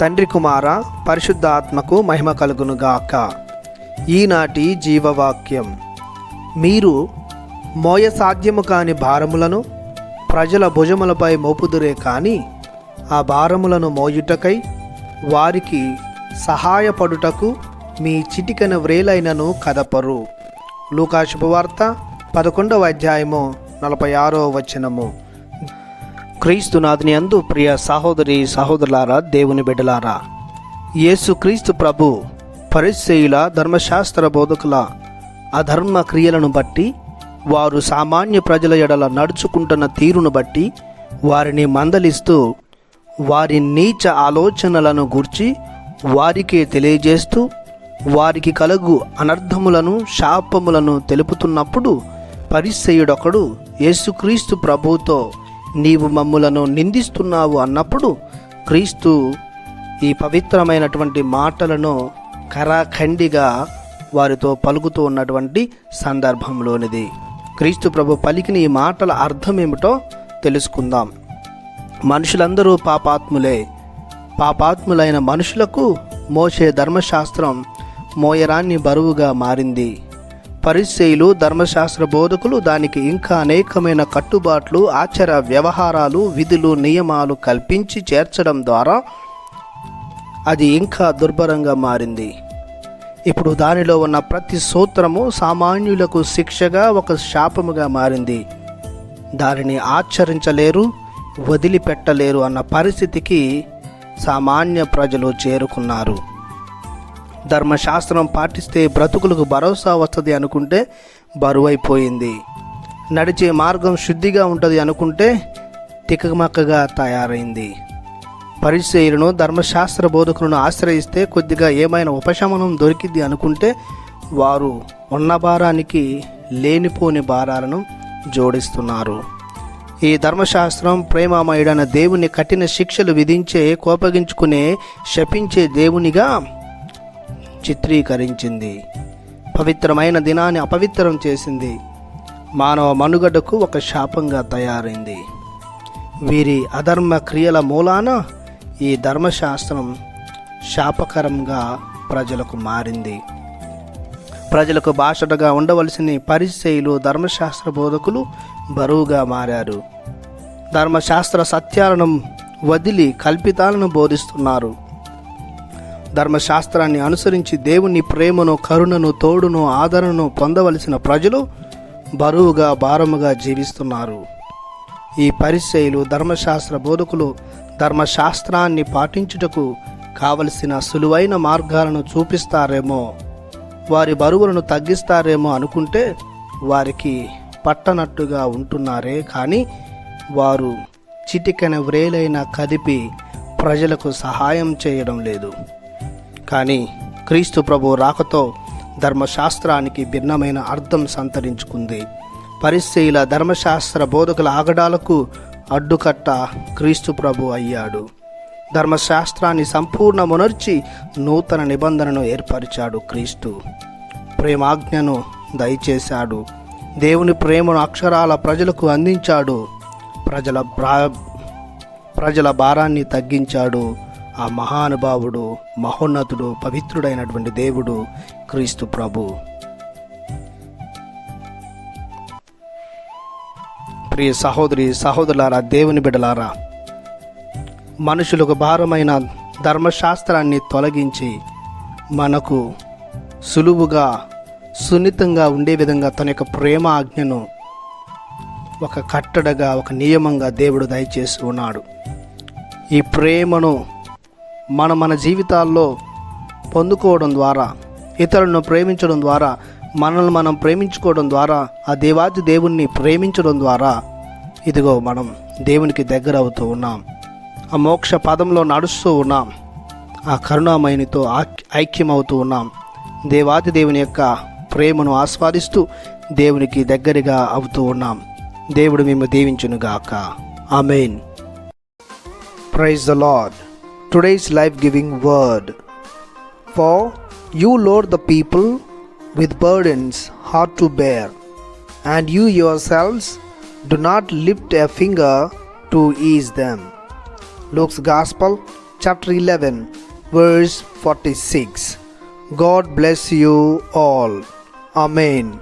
తండ్రి కుమార పరిశుద్ధాత్మకు మహిమ కలుగును గాక ఈనాటి జీవవాక్యం. మీరు మోయ సాధ్యము కాని భారములను ప్రజల భుజములపై మోపుదురే కానీ ఆ భారములను మోయుటకై వారికి సహాయపడుటకు మీ చిటికన వ్రేలైనను కదపరు. లూకాశుభవార్త పదకొండవ అధ్యాయము నలభై ఆరో వచనము. క్రీస్తునాథుని అందు ప్రియ సహోదరి సహోదరులారా దేవుని బిడ్డలారా యేసు క్రీస్తు ప్రభు పరిశ్రయుల ధర్మశాస్త్ర బోధకుల అధర్మ క్రియలను బట్టి వారు సామాన్య ప్రజల ఎడల నడుచుకుంటున్న తీరును బట్టి వారిని మందలిస్తూ వారి నీచ ఆలోచనలను గూర్చి వారికే తెలియజేస్తూ వారికి కలుగు అనర్థములను శాపములను తెలుపుతున్నప్పుడు పరిసయుడొకడు యేసుక్రీస్తు ప్రభువుతో నీవు మమ్ములను నిందిస్తున్నావు అన్నప్పుడు క్రీస్తు ఈ పవిత్రమైనటువంటి మాటలను కరాఖండిగా వారితో పలుకుతూ ఉన్నటువంటి సందర్భంలోనిది. క్రీస్తు ప్రభు పలికిన ఈ మాటల అర్థం ఏమిటో తెలుసుకుందాం. మనుషులందరూ పాపాత్ములే. పాపాత్ములైన మనుషులకు మోసే ధర్మశాస్త్రం మోయరాన్ని బరువుగా మారింది. పరిశైలు ధర్మశాస్త్ర బోధకులు దానికి ఇంకా అనేకమైన కట్టుబాట్లు ఆచార వ్యవహారాలు విధులు నియమాలు కల్పించి చేర్చడం ద్వారా అది ఇంకా దుర్భరంగా మారింది. ఇప్పుడు దానిలో ఉన్న ప్రతి సూత్రము సామాన్యులకు శిక్షగా ఒక శాపముగా మారింది. దానిని ఆచరించలేరు వదిలిపెట్టలేరు అన్న పరిస్థితికి సామాన్య ప్రజలు చేరుకున్నారు. ధర్మశాస్త్రం పాటిస్తే బ్రతుకులకు భరోసా వస్తుంది అనుకుంటే బరువైపోయింది. నడిచే మార్గం శుద్ధిగా ఉంటుంది అనుకుంటే తికమక్కగా తయారైంది. పరిచయులను ధర్మశాస్త్ర బోధకులను ఆశ్రయిస్తే కొద్దిగా ఏమైనా ఉపశమనం దొరికింది అనుకుంటే వారు ఉన్న భారానికి లేనిపోని భారాలను జోడిస్తున్నారు. ఈ ధర్మశాస్త్రం ప్రేమామయుడైన దేవుని కఠిన శిక్షలు విధించే కోపగించుకునే శపించే దేవునిగా చిత్రీకరించింది. పవిత్రమైన దినాన్ని అపవిత్రం చేసింది. మానవ మనుగడకు ఒక శాపంగా తయారైంది. వీరి అధర్మ క్రియల మూలాన ఈ ధర్మశాస్త్రం శాపకరంగా ప్రజలకు మారింది. ప్రజలకు భాషటగా ఉండవలసిన పరిచయులు ధర్మశాస్త్ర బోధకులు బరువుగా మారారు. ధర్మశాస్త్ర సత్యాలను వదిలి కల్పితాలను బోధిస్తున్నారు. ధర్మశాస్త్రాన్ని అనుసరించి దేవుని ప్రేమను కరుణను తోడును ఆదరణను పొందవలసిన ప్రజలు బరువుగా భారముగా జీవిస్తున్నారు. ఈ పరిశైలు ధర్మశాస్త్ర బోధకులు ధర్మశాస్త్రాన్ని పాటించుటకు కావలసిన సులువైన మార్గాలను చూపిస్తారేమో వారి బరువులను తగ్గిస్తారేమో అనుకుంటే వారికి పట్టనట్టుగా ఉంటున్నారే. కానీ వారు చిటికెన వ్రేలైన కదిపి ప్రజలకు సహాయం చేయడం లేదు. కానీ క్రీస్తు ప్రభు రాకతో ధర్మశాస్త్రానికి భిన్నమైన అర్థం సంతరించుకుంది. పరిశీల ధర్మశాస్త్ర బోధకుల ఆగడాలకు అడ్డుకట్ట క్రీస్తు ప్రభు అయ్యాడు. ధర్మశాస్త్రాన్ని సంపూర్ణ మునర్చి నూతన నిబంధనను ఏర్పరిచాడు క్రీస్తు. ప్రేమాజ్ఞను దయచేశాడు. దేవుని ప్రేమను అక్షరాల ప్రజలకు అందించాడు. ప్రజల ప్రజల భారాన్ని తగ్గించాడు. ఆ మహానుభావుడు మహోన్నతుడు పవిత్రుడైనటువంటి దేవుడు క్రీస్తు ప్రభు. ప్రియ సహోదరి సహోదరులారా దేవుని బిడలారా మనుషులకు భారమైన ధర్మశాస్త్రాన్ని తొలగించి మనకు సులువుగా సున్నితంగా ఉండే విధంగా తన యొక్క ప్రేమ ఆజ్ఞను ఒక కట్టడగా ఒక నియమంగా దేవుడు దయచేసి ఉన్నాడు. ఈ ప్రేమను మనం మన జీవితాల్లో పొందుకోవడం ద్వారా ఇతరులను ప్రేమించడం ద్వారా మనల్ని మనం ప్రేమించుకోవడం ద్వారా ఆ దేవాది దేవుణ్ణి ప్రేమించడం ద్వారా ఇదిగో మనం దేవునికి దగ్గర అవుతూ ఉన్నాం. ఆ మోక్ష పదంలో నడుస్తూ ఉన్నాం. ఆ కరుణామయునితో ఐక్యమవుతూ ఉన్నాం. దేవాది దేవుని యొక్క ప్రేమను ఆస్వాదిస్తూ దేవునికి దగ్గరగా అవుతూ ఉన్నాం. దేవుడు మేము దీవించునుగాక. Amen. Praise the Lord today's life giving word. For you load the people with burdens hard to bear, and you yourselves do not lift a finger to ease them. Luke's Gospel, chapter 11, verse 46. God bless you all. Amen.